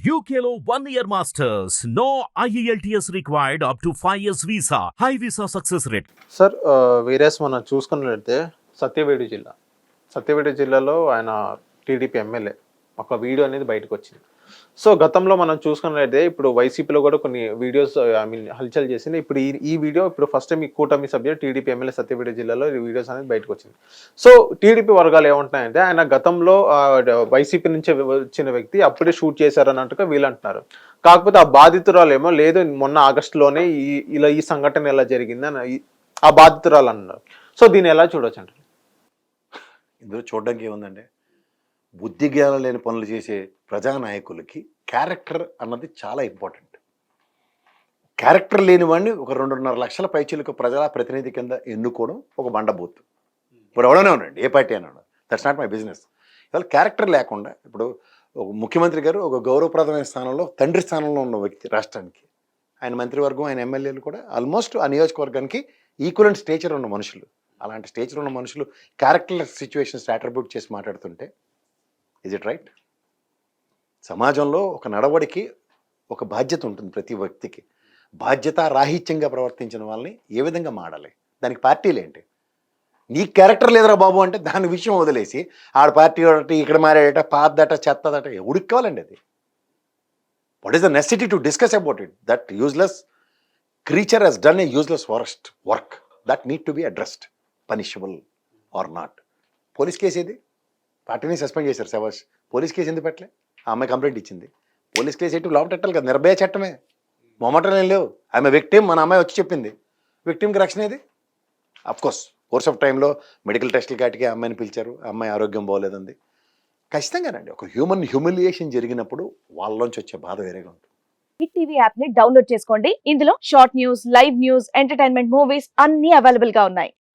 యూకేలో one year masters no IELTS required up to five years visa high visa success rate sir whereas మనం చూసుకున్నట్లయితే సత్యవేడి జిల్లా సత్యవేడి జిల్లాలో ఆయన టీడీపీ ఎమ్మెల్యే ఒక వీడియో అనేది బయటకు వచ్చింది. సో గతంలో మనం చూసుకున్నట్లయితే ఇప్పుడు వైసీపీలో కూడా కొన్ని వీడియోస్ ఐ మీన్ హల్చల్ చేసింది. ఇప్పుడు ఈ ఈ వీడియో ఇప్పుడు ఫస్ట్ టైం ఈ కూటమి సభ్యులు టీడీపీ ఎమ్మెల్యే సత్యపేట జిల్లాలో ఈ వీడియోస్ అనేది బయటకు వచ్చింది. సో టీడీపీ వర్గాలు ఏమంటున్నాయంటే ఆయన గతంలో వైసీపీ నుంచి వచ్చిన వ్యక్తి అప్పుడే షూట్ చేశారన్నట్టుగా వీళ్ళు అంటున్నారు. కాకపోతే ఆ బాధితురాలు ఏమో లేదు మొన్న ఆగస్టులోనే ఈ ఇలా ఈ సంఘటన ఎలా జరిగింది అని ఆ బాధితురాలు అన్నారు. సో దీన్ని ఎలా చూడొచ్చు అంటారు? ఇందులో చూడడానికి ఏముందండి? బుద్ధి లేని పనులు చేసే ప్రజానాయకులకి క్యారెక్టర్ అన్నది చాలా ఇంపార్టెంట్. క్యారెక్టర్ లేని వాడిని ఒక రెండున్నర లక్షల పైచీలకు ప్రజల ప్రతినిధి కింద ఎన్నుకోవడం ఒక బండబూత్. ఇప్పుడు ఎవడనే ఉండండి ఏ పార్టీ అయినా దట్స్ నాట్ మై బిజినెస్ ఇవాళ క్యారెక్టర్ లేకుండా ఇప్పుడు ఒక ముఖ్యమంత్రి గారు ఒక గౌరవప్రదమైన స్థానంలో తండ్రి స్థానంలో ఉన్న వ్యక్తి రాష్ట్రానికి ఆయన మంత్రివర్గం ఆయన ఎమ్మెల్యేలు కూడా ఆల్మోస్ట్ ఆ నియోజకవర్గానికి ఈక్వలెంట్ స్టేచర్ ఉన్న మనుషులు. అలాంటి స్టేచర్ ఉన్న మనుషులు క్యారెక్టర్ సిచ్యువేషన్స్ అట్రిబ్యూట్ చేసి మాట్లాడుతుంటే ఇజ్ ఇట్ రైట్ సమాజంలో ఒక నడవడికి ఒక బాధ్యత ఉంటుంది ప్రతి వ్యక్తికి. బాధ్యత రాహిత్యంగా ప్రవర్తించిన వాళ్ళని ఏ విధంగా మాడాలి దానికి పార్టీలు ఏంటి? నీ క్యారెక్టర్ లేదురా బాబు అంటే దాని విషయం వదిలేసి ఆడ పార్టీ ఒకటి ఇక్కడ మారాడట పాద్దట చెత్తదట ఉడుక్కోవాలండి అది? What is the necessity to discuss about it that useless creature he's done a useless worst work that need to be addressed punishable or not police case ఏది? పార్టీని సస్పెండ్ చేశారు శవాష్ పోలీస్ కేసు ఎందుకు పెట్టలే? ఆ అమ్మాయి కంప్లైంట్ ఇచ్చింది. Police case ఎటు లోపల పెట్టాలి కదా? నిర్భయ చట్టమే. మొమ్మటం ఏం లేవు. ఆమె విక్టిమ్ మన అమ్మాయి వచ్చి చెప్పింది. విక్టిమ్కి రక్షణ ఏది? కోర్స్ కోర్స్ ఆఫ్ టైంలో మెడికల్ టెస్టులు కాటికి అమ్మాయిని పిలిచారు. ఆ అమ్మాయి ఆరోగ్యం బాగోలేదండి ఖచ్చితంగానండి ఒక హ్యూమన్ హ్యూమిలియేషన్ జరిగినప్పుడు వాళ్ళలోంచి వచ్చే బాధ వేరేగా ఉంటుంది. హిట్ టీవీ యాప్ని డౌన్లోడ్ చేసుకోండి. ఇందులో short news live news entertainment movies అన్ని అవైలబుల్గా ఉన్నాయి.